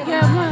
কেমন